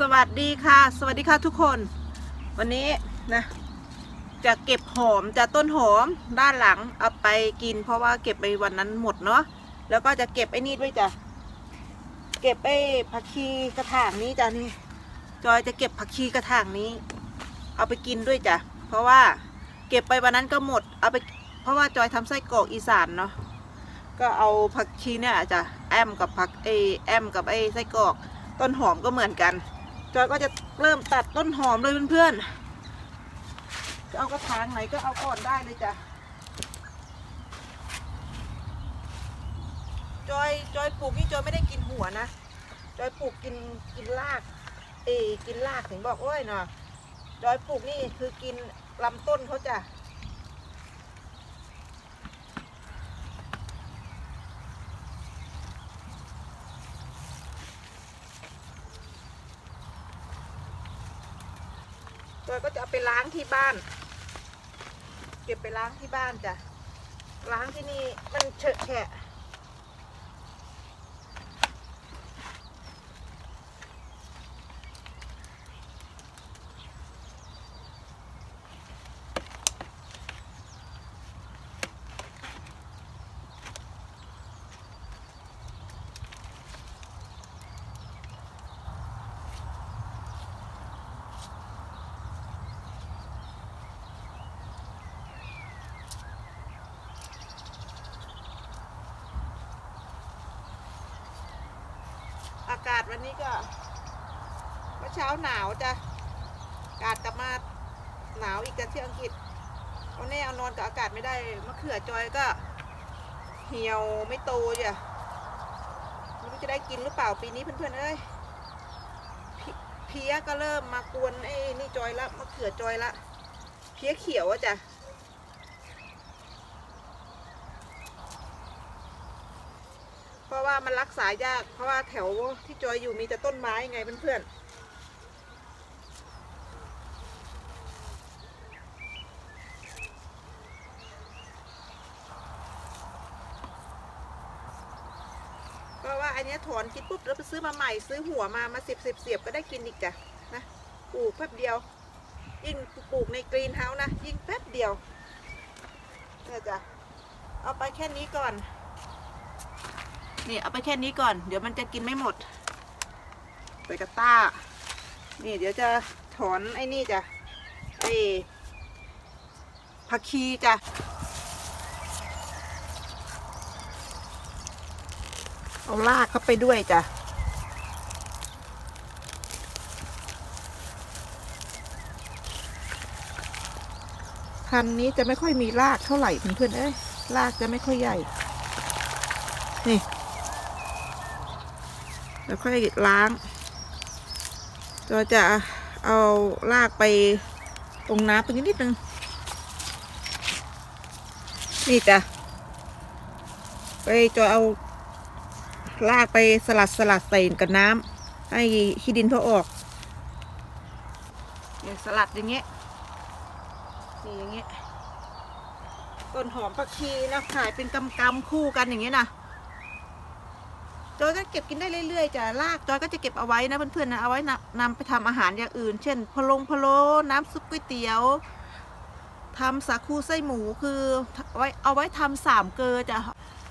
สวัสดีค่ะ สวัสดีค่ะทุกคน วันนี้นะ จะเก็บหอมจะต้นหอมด้านหลังเอาไปกิน เพราะว่าเก็บไปวันนั้นหมดเนาะแล้วก็จะเก็บไอ้นี่ด้วยจ้ะเก็บไอ้ผักชีกระถางนี้จ้ะนี่จอยจะเก็บผักชีกระถางนี้ เอาไปกินด้วยจ้ะเพราะว่าเก็บไปวันนั้นก็หมดเอาไป เพราะว่าจอยทำไส้กรอกอีสานเนาะก็เอาผักชีเนี่ยจ้ะแอมกับผักไอแอมกับไอไส้กรอกต้นหอมก็เหมือนกัน จอยก็จะเริ่มตัดต้นหอมเลยเพื่อนๆจะเอากระถางไหนก็เอาก่อนได้เลยจ้ะจอยจอยปลูกนี่จอยไม่ได้กินหัวนะจอยปลูกกินกินราก เอ กินรากถึงบอกโอ้ยเนาะจอยปลูกนี่คือกินลำต้นเขาจ้ะ จอยก็จะเอาไปล้าง ที่บ้าน เก็บไปล้างที่บ้านจ้ะล้างที่นี่มันเฉอะแฉะ อากาศวันนี้ก็เมื่อเช้าหนาวจ้ะอากาศกลับมาหนาวอีกกันที่อังกฤษวันนี้เอานอนกับอากาศไม่ได้มะเขือจอยก็ เหี่ยวไม่โตจ้ะไม่รู้จะได้กินหรือเปล่าปีนี้เพื่อนๆเอ้ยเพี้ยก็เริ่มมากวนไอ้นี่จอยละมะเขือจอยละ เพี้ยเขียวอะจ้ะ เพ ราะว่ามันรักษายาก เพราะว่าแถวที่จอยอยู่มีแต่ต้นไม้ไงเพื่อนๆเพราะว่าอันนี้ถอนกินปุ๊บแล้วไปซื้อมาใหม่ซื้อหัวมามาสิบสิบเสียบก็ได้กินอีกจ้ะนะปลูกแป๊บเดียว ยิ่งปลูกในกรีนเฮาส์นะยิ่งแป๊บเดียวเนี่ยจ้ะเอาไปแค่นี้ก่อน นี่เอาไปแค่นี้ก่อน เดี๋ยวมันจะกินไม่หมดใส่กระต้า นี่เดี๋ยวจะถอนไอ้นี่จ้ะไอ้ผักชีจ้ะเอาลากเข้าไปด้วยจ้ะพันนี้จะไม่ค่อยมีรากเท่าไหร่เพื่อนๆเอ้ยรากจะไม่ค่อยใหญ่ นี่ แล้วค่อยล้างเราจะเอาลากไปตรงน้ำตรงนี้นิดนึง นี่จ้ะ ไปจะเอาลากไปสลัดสลัดใส่กับน้ำให้ขี้ดินเขาออกเนี่ยสลัดอย่างเงี้ยนี่อย่างเงี้ยต้นหอมผักชีนะขายเป็นกำกำๆคู่กันอย่างเงี้ยนะ จอยก็เก็บกินได้เรื่อยๆจ้ะรากจอยก็จะเก็บเอาไว้นะเพื่อนๆนะเอาไว้นำไปทำอาหารอย่างอื่น เช่นพะลงพะโล้น้ำซุปก๋วยเตี๋ยวทำสาคูไส้หมูคือไว้เอาไว้ทำสามเกลอจ้ะ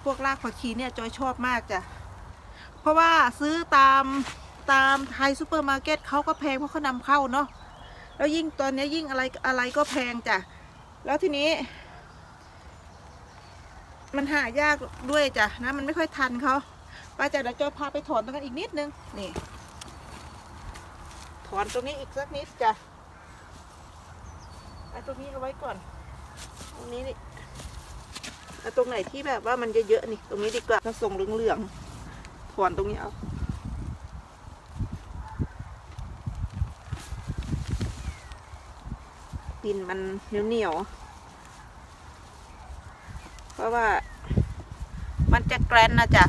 พวกรากผักชีเนี่ยจอยชอบมากจ้ะเพราะว่าซื้อตามตามไทยซูเปอร์มาร์เก็ตเขาก็แพงเพราะเขานำเข้าเนาะแล้วยิ่งตอนนี้ยิ่งอะไรอะไรก็แพงจ้ะแล้วทีนี้ มันหายากด้วยจ้ะนะมันไม่ค่อยทันเขา ไปจ้ะเดี๋ยวจอยพาไปถอนตรงนั้นอีกนิดนึง นี่ ถอนตรงนี้อีกสักนิดจ้ะไอ้ตรงนี้เอาไว้ก่อน ตรงนี้นี่เอาตรงไหนที่แบบว่ามันเยอะๆนี่ ตรงนี้ดีกว่าถ้าทรงเหลืองๆถอนตรงนี้เอาดินมันเหนียวๆเพราะว่ามันจะแกรนนะจ๊ะ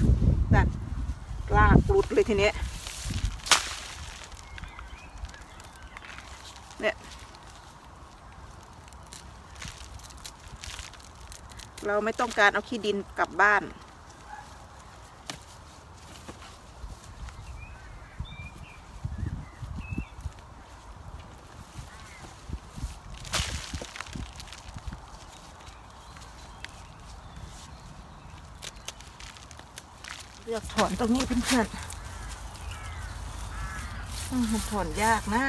ลากรุดเลยทีนี้เนี่ยเราไม่ต้องการเอาขี้ดินกลับบ้าน ลือกถอนตรงนี้เพื่อนๆมันถอนยากนะ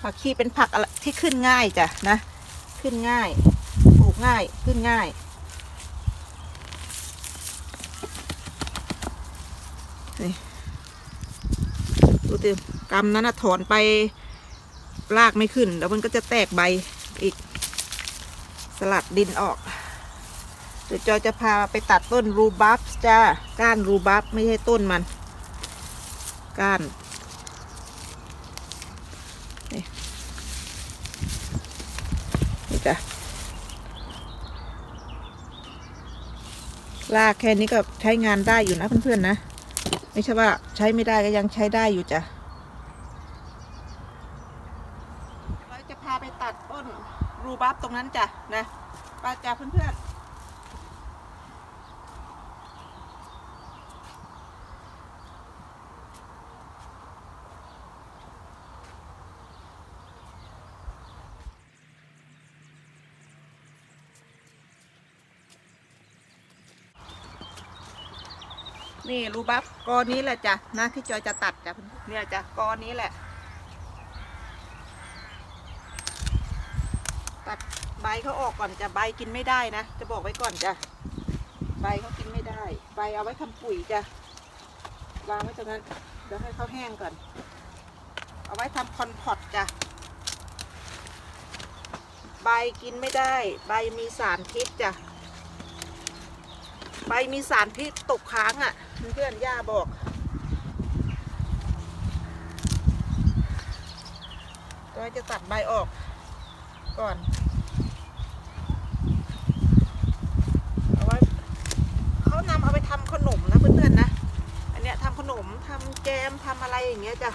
ผักชีเป็นผักอะไรที่ขึ้นง่ายจ้ะนะ ขึ้นง่าย ปลูกง่าย ขึ้นง่ายนี่ดูติกำนั้นนะถอนไปรากไม่ขึ้น แล้วมันก็จะแตกใบอีก สลัดดินออก ดี๋ยวจอยจะพาไปตัดต้นรูบัฟจ้า ก้านรูบัฟไม่ใช่ต้นมัน ก้านนี่นี่จ้ะลากแค่นี้ก็ใช้งานได้อยู่นะเพื่อนๆนะ ไม่ใช่ว่าใช้ไม่ได้ก็ยังใช้ได้อยู่จ้ะเราจะพาไปตัดต้นรูบัฟตรงนั้นจ้ะนะป้าจ้าเพื่อนๆ นี่รูบัฟกอนี้แหละจ้ะนะที่จอยจะตัดจ้ะเนี่ยจ้ะกอนี้แหละ ตัดใบเขาออกก่อนจะใบกินไม่ได้นะ จะบอกไว้ก่อนจ้ะใบเขากินไม่ได้ ใบเอาไว้ทำปุ๋ยจ้ะวางไว้ตรงนั้นเดี๋ยวให้เขาแห้งก่อน เอาไว้ทำคอนพอตจ้ะใบกินไม่ได้ ใบมีสารพิษจ้ะ ใบมีสารพิษตกค้างอะ่ะ เพื่อนๆย่าบอกเราจะตัดใบออกก่อนเอาไว้เขานำเอาไปทำขนมนะเพื่อนๆนะ อันเนี้ยทำขนมทำแจมทำอะไรอย่างเงี้ยจ้ะ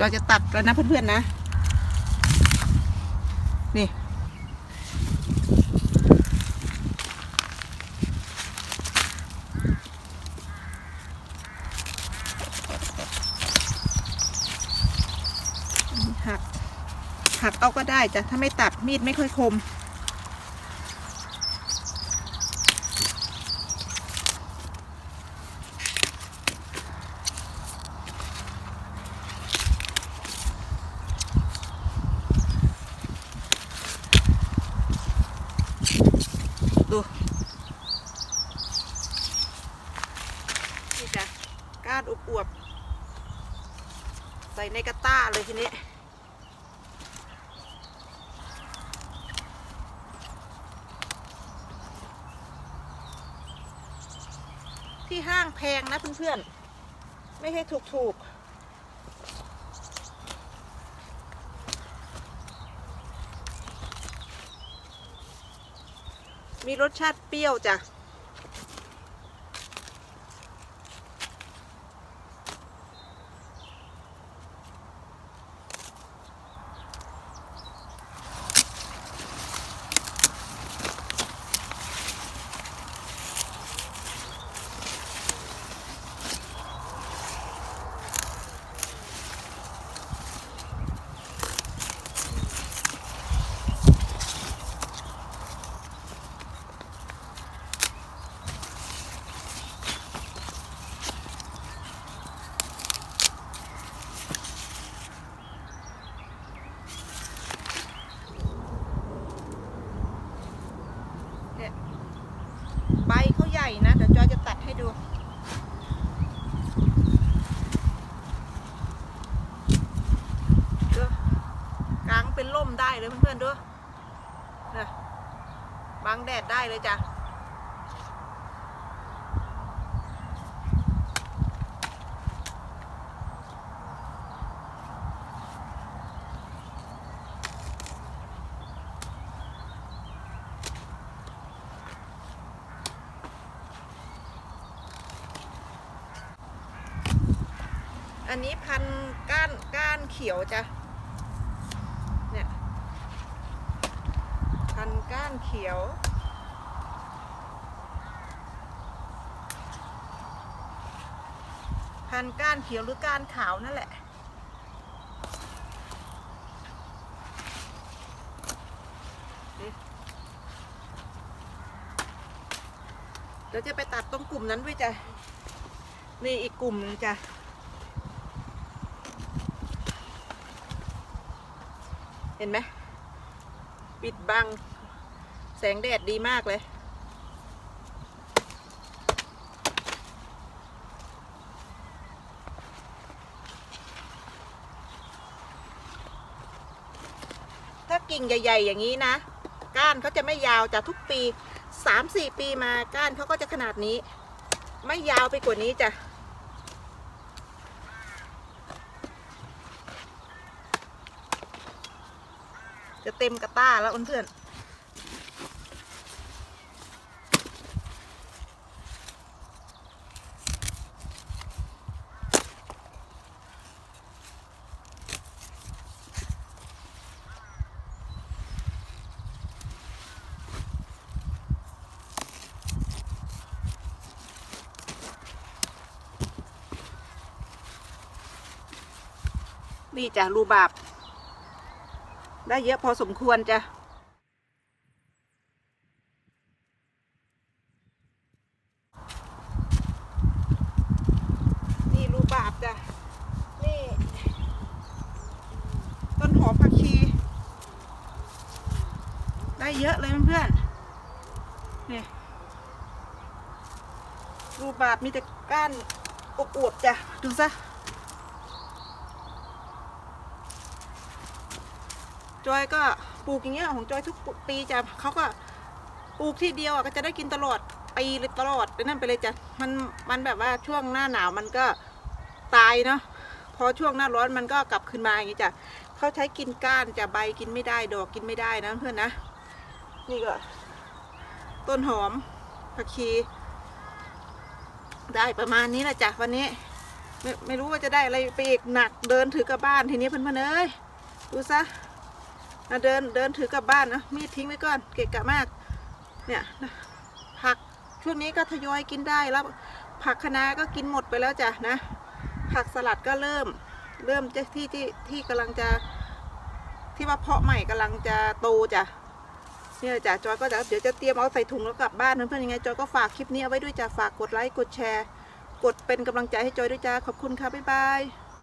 จอยจะตัดแล้วนะเพื่อนๆนะ นี่ หัก หักเอาก็ได้จ้ะ ถ้าไม่ตัดมีดไม่ค่อยคม ดูนี่จ้ะก้านอวบๆใส่ในกระต้าเลยทีนี้ที่ห้างแพงนะเพื่อนๆ ไม่ให้ถูกๆ มีรสชาติเปรี้ยวจ้ะ เลยเพื่อนๆดูนะบังแดดได้เลยจ้ะอันนี้พันก้านก้านเขียวจ้ะ ก้านเขียว พันก้านเขียวหรือก้านขาวนั่นแหละเดี๋ยวจะไปตัดตรงกลุ่มนั้นด้วยจ้ะ นี่อีกกลุ่มหนึงจ้ะ เห็นไหม ปิดบัง แสงแดดดีมากเลย ถ้ากิ่งใหญ่ ๆ อย่างนี้นะ ก้านเขาจะไม่ยาวจากทุกปีสามสี่ปีมาก้านเขาก็จะขนาดนี้ ไม่ยาวไปกว่านี้จ้ะจะเต็มกระต้าแล้วเพื่อนๆ นี่จ้ะรูบาบ ได้เยอะพอสมควรจ้ะนี่รูบาบจ้ะนี่ต้นหอมผักชี ได้เยอะเลยเพื่อนๆนี่รูบาบมีแต่ก้านอวบๆจ้ะดูซะ จอยก็ปลูกอย่างเงี้ยของจอยทุกปีจะเขาก็ปลูกที่เดียวอะก็จะได้กินตลอดปีเลยตลอดนั่นไปเลยจ้ะมันมันแบบว่าช่วงหน้าหนาวมันก็ตายเนาะพอช่วงหน้าร้อนมันก็กลับคืนมาอย่างงี้จ้ะเขาใช้กินก้านจะใบกินไม่ได้ดอกกินไม่ได้นะเพื่อนนะนี่ก็ ต้นหอมผักชี ได้ประมาณนี้แหละจ้ะวันนี้ ไม่ไม่รู้ว่าจะได้อะไรไปอีกหนักเดินถือกลับบ้านทีนี้เพื่อนๆเอ้ยดูซะ นะเดินเดินถือกลับบ้านนะมีดทิ้งไว้ก่อนเกะกะมาก เนี่ยนะผักช่วงนี้ก็ทยอยกินได้แล้วผักคะน้าก็กินหมดไปแล้วจ้ะนะ ผักสลัดก็เริ่ม เริ่มจะที่ที่ที่กำลังจะที่ว่าเพาะใหม่กำลังจะโตจ้ะเนี่ยจ้ะจอยก็จะเดี๋ยวจะเตรียมเอาใส่ถุงแล้วกลับบ้านเพื่อนๆยังไงจอยก็ฝากคลิปนี้เอาไว้ด้วยจ้ะฝากกดไลค์กดแชร์ กดเป็นกำลังใจให้จอยด้วยจ้าขอบคุณค่ะบ๊ายบาย